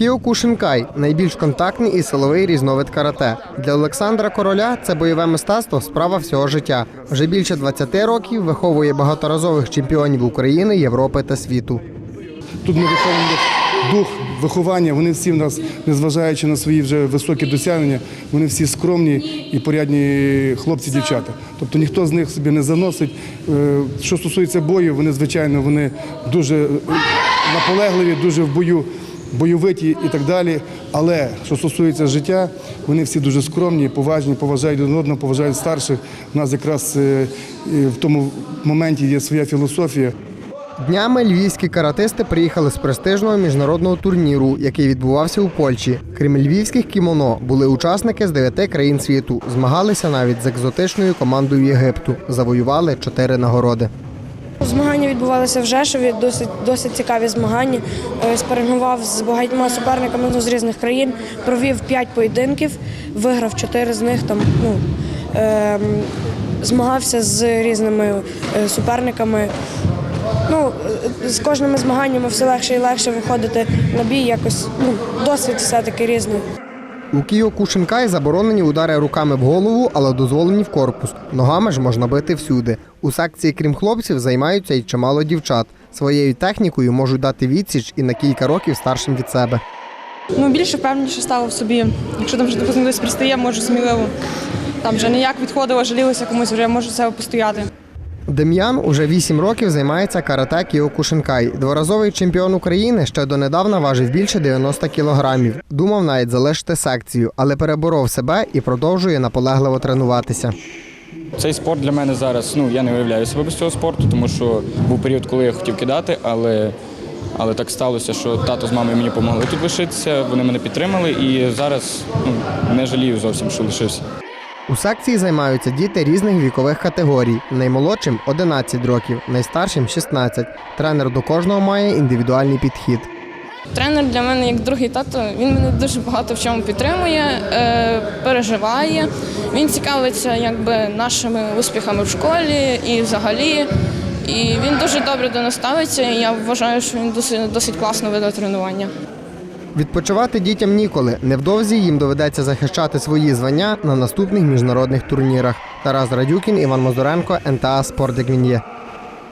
Кіокушинкай найбільш контактний і силовий різновид карате. Для Олександра Короля це бойове мистецтво справа всього життя. Вже більше 20 років виховує багаторазових чемпіонів України, Європи та світу. Тут ми виховуємо дух виховання. Вони всі в нас, незважаючи на свої вже високі досягнення, вони всі скромні і порядні хлопці, дівчата. Тобто ніхто з них собі не заносить. Е, Що стосується бою, вони звичайно вони дуже наполегливі, дуже в бою. Бойовиті і так далі, але що стосується життя, вони всі дуже скромні, поважні, поважають один одного, поважають старших. У нас якраз е, в тому моменті є своя філософія. Днями львівські каратисти приїхали з престижного міжнародного турніру, який відбувався у Польщі. Крім львівських кімоно, були учасники з дев'яти країн світу. Змагалися навіть з екзотичною командою Єгипту. Завоювали чотири нагороди. Змагання відбувалися в Жешові, досить досить цікаві змагання. Е, Спарингував з багатьма суперниками ну, з різних країн, провів п'ять поєдинків, виграв чотири з них. Там ну ем, змагався з різними е, суперниками. Ну, е, з кожними змаганнями все легше і легше виходити на бій. Якось ну, досвід все-таки різний. У Кіокушинкай заборонені удари руками в голову, але дозволені в корпус. Ногами ж можна бити всюди. У секції, крім хлопців, займаються й чимало дівчат. Своєю технікою можуть дати відсіч і на кілька років старшим від себе. Ну, більше впевненіше стало в собі. Якщо там вже допустимо, десь пристає, можу сміливо. Там вже ніяк відходила, жалілася комусь, вже можу себе постояти. Дем'ян уже 8 років займається карате Кіокушинкай. Дворазовий чемпіон України ще донедавна важив більше 90 кілограмів. Думав навіть залишити секцію, але переборов себе і продовжує наполегливо тренуватися. Цей спорт для мене зараз, ну я не уявляю себе без цього спорту, тому що був період, коли я хотів кидати, але, але так сталося, що тато з мамою мені допомогли тут лишитися, вони мене підтримали і зараз ну, не жалію зовсім, що лишився. У секції займаються діти різних вікових категорій. Наймолодшим 11 років, найстаршим 16. Тренер до кожного має індивідуальний підхід. Тренер для мене як другий тато. Він мене дуже багато в чому підтримує, е, переживає. Він цікавиться якби нашими успіхами в школі і взагалі. І він дуже добре до нас ставиться. І я вважаю, що він досить, досить класно веде тренування. Відпочивати дітям ніколи. Невдовзі їм доведеться захищати свої звання на наступних міжнародних турнірах. Тарас Радюкін, Іван Мозуренко, НТА Спорт як він є.